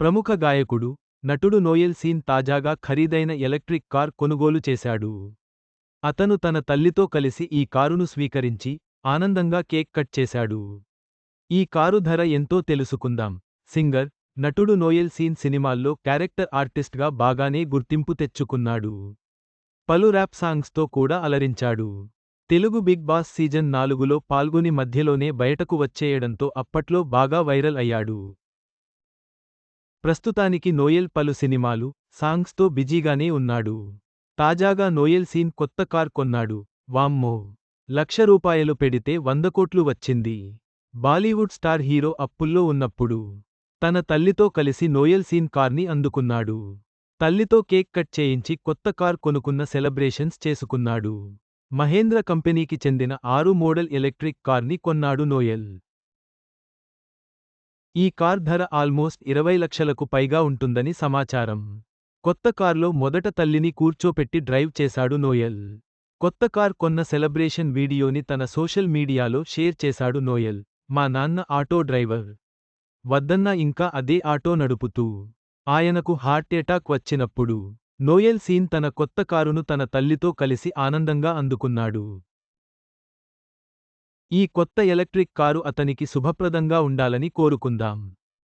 ప్రముఖ గాయకుడు నటుడు నోయల్ సీన్ తాజాగా ఖరీదైన ఎలక్ట్రిక్ కార్ కొనుగోలు చేశాడు. అతను తన తల్లితో కలిసి ఈ కారును స్వీకరించి ఆనందంగా కేక్ కట్ చేశాడు. ఈ కారు ధర ఎంతో తెలుసుకుందాం. సింగర్ నటుడు నోయల్ సీన్ సినిమాల్లో క్యారెక్టర్ ఆర్టిస్ట్గా బాగానే గుర్తింపు తెచ్చుకున్నాడు. పలు ర్యాప్ సాంగ్స్తో కూడా అలరించాడు. తెలుగు బిగ్ బాస్ సీజన్ నాలుగులో పాల్గొని మధ్యలోనే బయటకు వచ్చేయడంతో అప్పట్లో బాగా వైరల్ అయ్యాడు. ప్రస్తుతానికి నోయల్ పలు సినిమాలు సాంగ్స్తో బిజీగానే ఉన్నాడు. తాజాగా నోయల్ సీన్ కొత్త కార్ కొన్నాడు. వామ్మో లక్ష రూపాయలు పెడితే వంద కోట్లు వచ్చింది. బాలీవుడ్ స్టార్ హీరో అప్పుల్లో ఉన్నప్పుడు తన తల్లితో కలిసి నోయల్ సీన్ కార్ని అందుకున్నాడు. తల్లితో కేక్ కట్ చేయించి కొత్త కార్ కొనుక్కున్న సెలబ్రేషన్స్ చేసుకున్నాడు. మహేంద్ర కంపెనీకి చెందిన ఆరు మోడల్ ఎలక్ట్రిక్ కార్ని కొన్నాడు నోయల్. ఈ కార్ ధర ఆల్మోస్ట్ ఇరవై లక్షలకు పైగా ఉంటుందని సమాచారం. కొత్త కార్లో మొదట తల్లిని కూర్చోపెట్టి డ్రైవ్ చేశాడు నోయల్. కొత్త కార్ కొన్న సెలబ్రేషన్ వీడియోని తన సోషల్ మీడియాలో షేర్ చేశాడు నోయల్ మా నాన్న ఆటో డ్రైవర్. వద్దన్న ఇంకా అదే ఆటో నడుపుతూ ఆయనకు హార్ట్ ఎటాక్ వచ్చినప్పుడు నోయల్ సీన్ తన కొత్త కారును తన తల్లితో కలిసి ఆనందంగా అందుకున్నాడు. ఈ కొత్త ఎలక్ట్రిక్ కారు అతనికి శుభప్రదంగా ఉండాలని కోరుకుందాం.